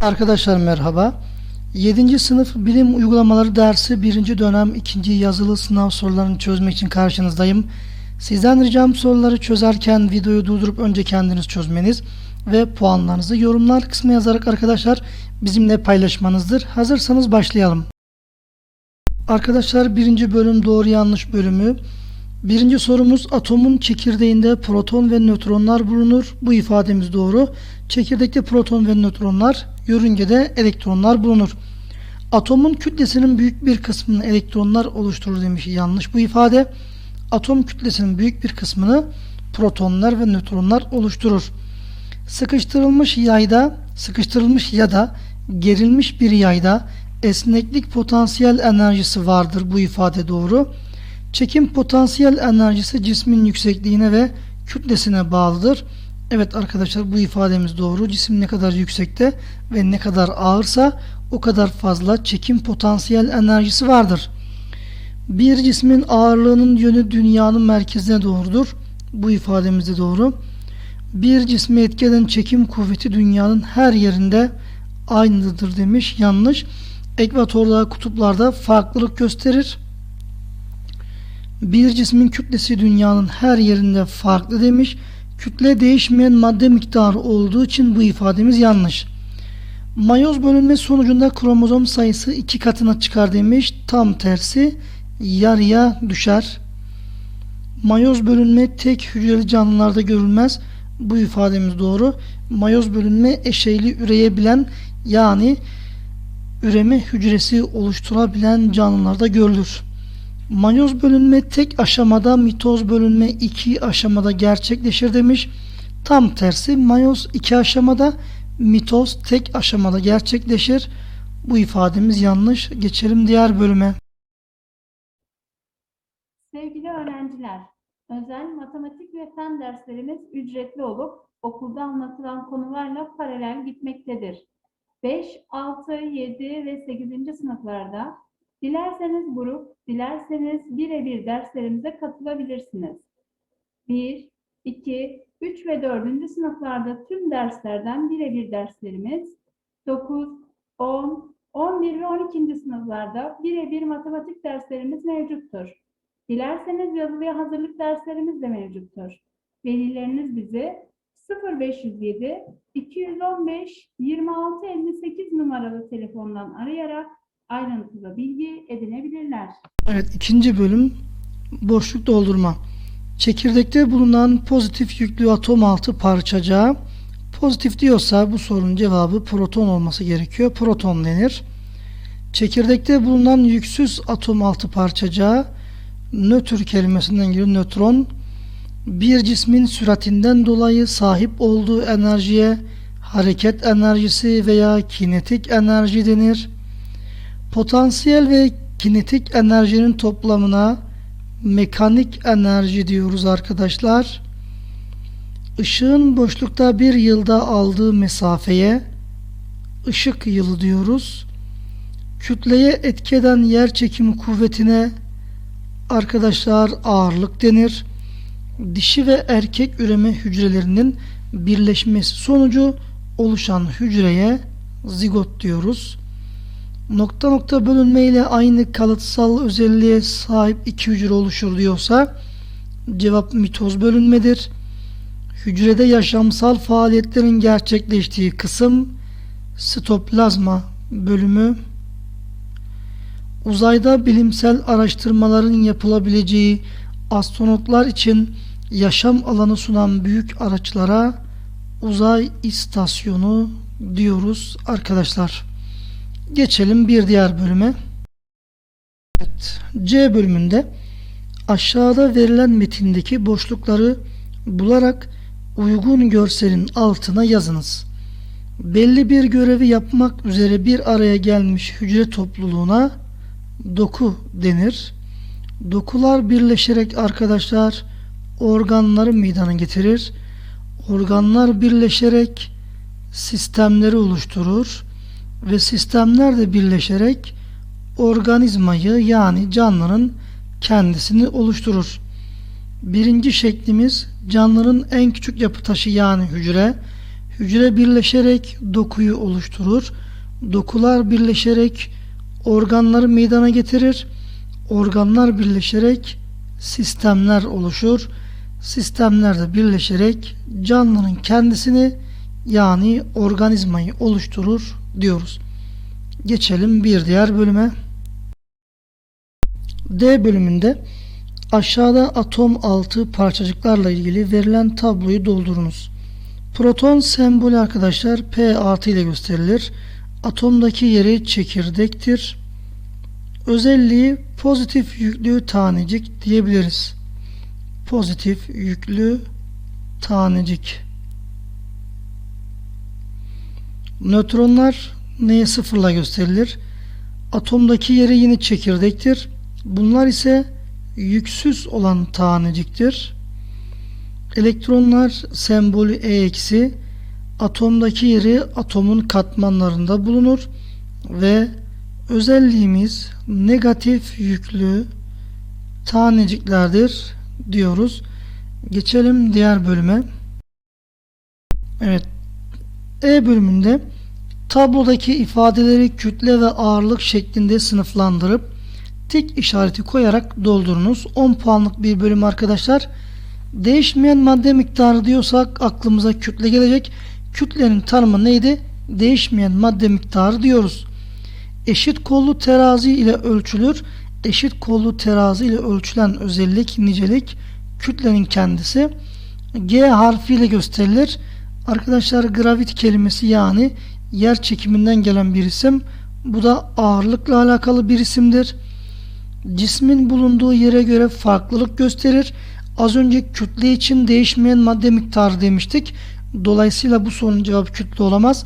Arkadaşlar merhaba. 7. sınıf bilim uygulamaları dersi 1. dönem 2. yazılı sınav sorularını çözmek için karşınızdayım. Sizden ricam soruları çözerken videoyu durdurup önce kendiniz çözmeniz ve puanlarınızı yorumlar kısmına yazarak arkadaşlar bizimle paylaşmanızdır. Hazırsanız başlayalım. Arkadaşlar birinci bölüm doğru yanlış bölümü. Birinci sorumuz atomun çekirdeğinde proton ve nötronlar bulunur. Bu ifademiz doğru. Çekirdekte proton ve nötronlar, yörüngede elektronlar bulunur. Atomun kütlesinin büyük bir kısmını elektronlar oluşturur demiş. Yanlış bu ifade. Atom kütlesinin büyük bir kısmını protonlar ve nötronlar oluşturur. Sıkıştırılmış yayda, sıkıştırılmış ya da gerilmiş bir yayda esneklik potansiyel enerjisi vardır. Bu ifade doğru. Çekim potansiyel enerjisi cismin yüksekliğine ve kütlesine bağlıdır. Evet arkadaşlar bu ifademiz doğru. Cisim ne kadar yüksekte ve ne kadar ağırsa o kadar fazla çekim potansiyel enerjisi vardır. Bir cismin ağırlığının yönü dünyanın merkezine doğrudur. Bu ifademiz de doğru. Bir cismi etkilen çekim kuvveti dünyanın her yerinde aynıdır demiş. Yanlış. Ekvatorda, kutuplarda farklılık gösterir. Bir cismin kütlesi dünyanın her yerinde farklı demiş. Kütle değişmeyen madde miktarı olduğu için bu ifademiz yanlış. Mayoz bölünme sonucunda kromozom sayısı iki katına çıkar demiş. Tam tersi yarıya düşer. Mayoz bölünme tek hücreli canlılarda görülmez. Bu ifademiz doğru. Mayoz bölünme eşeyli üreyebilen yani üreme hücresi oluşturabilen canlılarda görülür. Mayoz bölünme tek aşamada, mitoz bölünme iki aşamada gerçekleşir demiş. Tam tersi mayoz iki aşamada, mitoz tek aşamada gerçekleşir. Bu ifademiz yanlış. Geçelim diğer bölüme. Sevgili öğrenciler, özel matematik ve fen derslerimiz ücretli olup okulda anlatılan konularla paralel gitmektedir. 5, 6, 7 ve 8. sınıflarda dilerseniz grup, dilerseniz birebir derslerimize katılabilirsiniz. 1, 2, 3 ve 4. sınıflarda tüm derslerden birebir derslerimiz 9, 10, 11 ve 12. sınıflarda birebir matematik derslerimiz mevcuttur. Dilerseniz yazılıya hazırlık derslerimiz de mevcuttur. Velileriniz bizi 0507 215 26 58 numaralı telefondan arayarak ayrıntılı bilgi edinebilirler. Evet ikinci bölüm boşluk doldurma. Çekirdekte bulunan pozitif yüklü atom altı parçacığa pozitif diyorsa bu sorunun cevabı proton olması gerekiyor. Proton denir. Çekirdekte bulunan yüksüz atom altı parçacığa nötr kelimesinden geliyor nötron bir cismin süratinden dolayı sahip olduğu enerjiye hareket enerjisi veya kinetik enerji denir. Potansiyel ve kinetik enerjinin toplamına mekanik enerji diyoruz arkadaşlar. Işığın boşlukta bir yılda aldığı mesafeye ışık yılı diyoruz. Kütleye etki eden yer çekimi kuvvetine arkadaşlar ağırlık denir. Dişi ve erkek üreme hücrelerinin birleşmesi sonucu oluşan hücreye zigot diyoruz. Nokta nokta bölünme ile aynı kalıtsal özelliğe sahip iki hücre oluşur diyorsa cevap mitoz bölünmedir. Hücrede yaşamsal faaliyetlerin gerçekleştiği kısım sitoplazma bölümü. Uzayda bilimsel araştırmaların yapılabileceği astronotlar için yaşam alanı sunan büyük araçlara uzay istasyonu diyoruz arkadaşlar. Geçelim bir diğer bölüme. Evet, C bölümünde aşağıda verilen metindeki boşlukları bularak uygun görselin altına yazınız. Belli bir görevi yapmak üzere bir araya gelmiş hücre topluluğuna doku denir. Dokular birleşerek arkadaşlar organları meydana getirir. Organlar birleşerek sistemleri oluşturur ve sistemler de birleşerek organizmayı yani canlının kendisini oluşturur. Birinci şeklimiz canlının en küçük yapı taşı yani hücre. Hücre birleşerek dokuyu oluşturur. Dokular birleşerek organları meydana getirir. Organlar birleşerek sistemler oluşur. Sistemler de birleşerek canlının kendisini yani organizmayı oluşturur diyoruz. Geçelim bir diğer bölüme. D bölümünde aşağıda atom altı parçacıklarla ilgili verilen tabloyu doldurunuz. Proton sembolü arkadaşlar P artı ile gösterilir. Atomdaki yeri çekirdektir. Özelliği pozitif yüklü tanecik diyebiliriz. Pozitif yüklü tanecik. Nötronlar neye sıfırla gösterilir? Atomdaki yeri yine çekirdektir. Bunlar ise yüksüz olan taneciktir. Elektronlar sembolü E eksi atomdaki yeri atomun katmanlarında bulunur ve özelliğimiz negatif yüklü taneciklerdir diyoruz. Geçelim diğer bölüme. Evet. E bölümünde tablodaki ifadeleri kütle ve ağırlık şeklinde sınıflandırıp tik işareti koyarak doldurunuz. 10 puanlık bir bölüm arkadaşlar. Değişmeyen madde miktarı diyorsak aklımıza kütle gelecek. Kütlenin tanımı neydi? Değişmeyen madde miktarı diyoruz. Eşit kollu terazi ile ölçülür. Eşit kollu terazi ile ölçülen özellik, nicelik kütlenin kendisi. G harfiyle gösterilir. Arkadaşlar gravit kelimesi yani yer çekiminden gelen bir isim. Bu da ağırlıkla alakalı bir isimdir. Cismin bulunduğu yere göre farklılık gösterir. Az önce kütle için değişmeyen madde miktarı demiştik. Dolayısıyla bu sorunun cevabı kütle olamaz.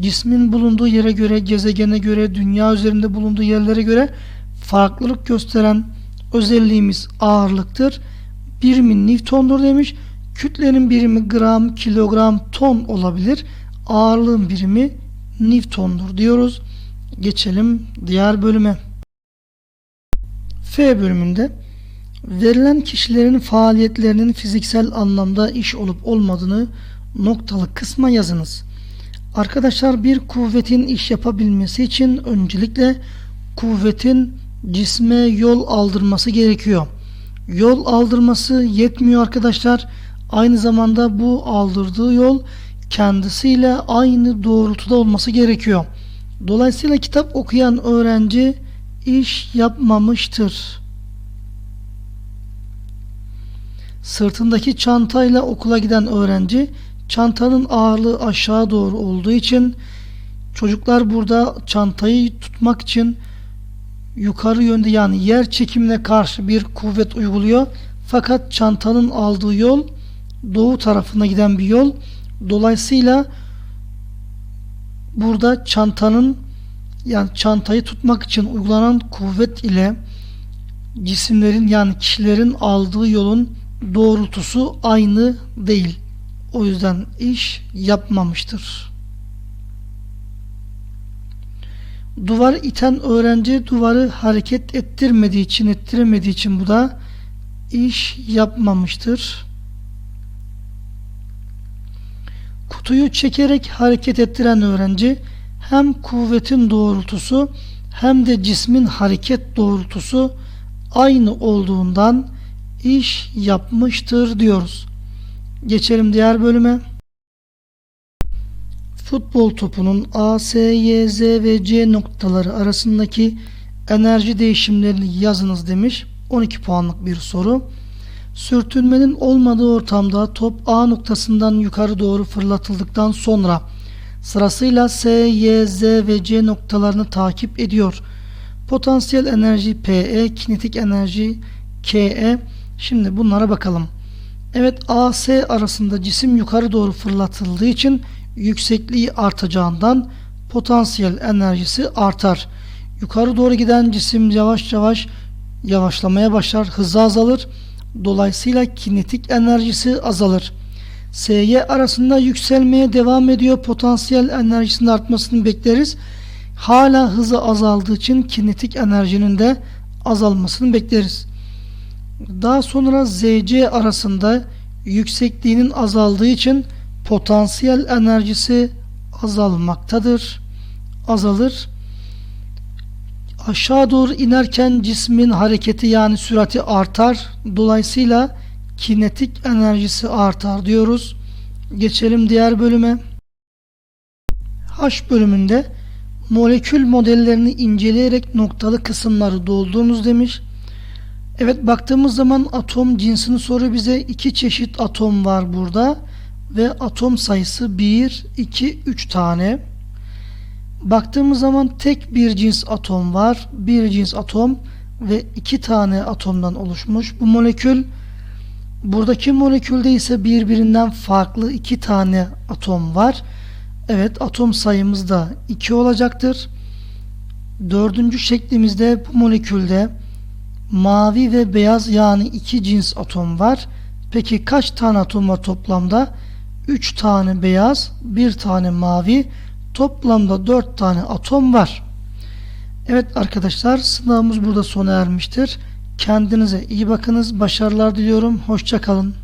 Cismin bulunduğu yere göre, gezegene göre, dünya üzerinde bulunduğu yerlere göre farklılık gösteren özelliğimiz ağırlıktır. Birimi Newton'dur demiş. Kütlenin birimi gram, kilogram, ton olabilir. Ağırlığın birimi Newton'dur diyoruz. Geçelim diğer bölüme. F bölümünde verilen kişilerin faaliyetlerinin fiziksel anlamda iş olup olmadığını noktalı kısma yazınız. Arkadaşlar bir kuvvetin iş yapabilmesi için öncelikle kuvvetin cisme yol aldırması gerekiyor. Yol aldırması yetmiyor arkadaşlar. Aynı zamanda bu aldırdığı yol kendisiyle aynı doğrultuda olması gerekiyor. Dolayısıyla kitap okuyan öğrenci iş yapmamıştır. Sırtındaki çantayla okula giden öğrenci çantanın ağırlığı aşağı doğru olduğu için çocuklar burada çantayı tutmak için yukarı yönde yani yer çekimine karşı bir kuvvet uyguluyor. Fakat çantanın aldığı yol doğu tarafına giden bir yol. Dolayısıyla burada çantanın yani çantayı tutmak için uygulanan kuvvet ile cisimlerin yani kişilerin aldığı yolun doğrultusu aynı değil. O yüzden iş yapmamıştır. Duvar iten öğrenci duvarı hareket ettirmediği için ettiremediği için bu da iş yapmamıştır. Kutuyu çekerek hareket ettiren öğrenci hem kuvvetin doğrultusu hem de cismin hareket doğrultusu aynı olduğundan iş yapmıştır diyoruz. Geçelim diğer bölüme. Futbol topunun A, S, Y, Z ve C noktaları arasındaki enerji değişimlerini yazınız demiş. 12 puanlık bir soru. Sürtünmenin olmadığı ortamda top A noktasından yukarı doğru fırlatıldıktan sonra sırasıyla S, Y, Z ve C noktalarını takip ediyor. Potansiyel enerji PE, kinetik enerji KE. Şimdi bunlara bakalım. Evet AC arasında cisim yukarı doğru fırlatıldığı için yüksekliği artacağından potansiyel enerjisi artar. Yukarı doğru giden cisim yavaş yavaş yavaşlamaya başlar, hızı azalır. Dolayısıyla kinetik enerjisi azalır. SY arasında yükselmeye devam ediyor. Potansiyel enerjisinin artmasını bekleriz. Hala hızı azaldığı için kinetik enerjinin de azalmasını bekleriz. Daha sonra ZC arasında yüksekliğinin azaldığı için potansiyel enerjisi azalmaktadır. Azalır. Aşağı doğru inerken cismin hareketi yani sürati artar. Dolayısıyla kinetik enerjisi artar diyoruz. Geçelim diğer bölüme. H bölümünde molekül modellerini inceleyerek noktalı kısımları doldurunuz demiş. Evet baktığımız zaman atom cinsini soruyor bize. iki çeşit atom var burada ve atom sayısı 1, 2, 3 tane. Baktığımız zaman tek bir cins atom var. Bir cins atom ve iki tane atomdan oluşmuş. Bu molekül buradaki molekülde ise birbirinden farklı iki tane atom var. Evet atom sayımız da 2 olacaktır. Dördüncü şeklimizde bu molekülde mavi ve beyaz yani iki cins atom var. Peki kaç tane atom var toplamda? 3 tane beyaz, 1 tane mavi, toplamda 4 tane atom var. Evet arkadaşlar sınavımız burada sona ermiştir. Kendinize iyi bakınız. Başarılar diliyorum. Hoşçakalın.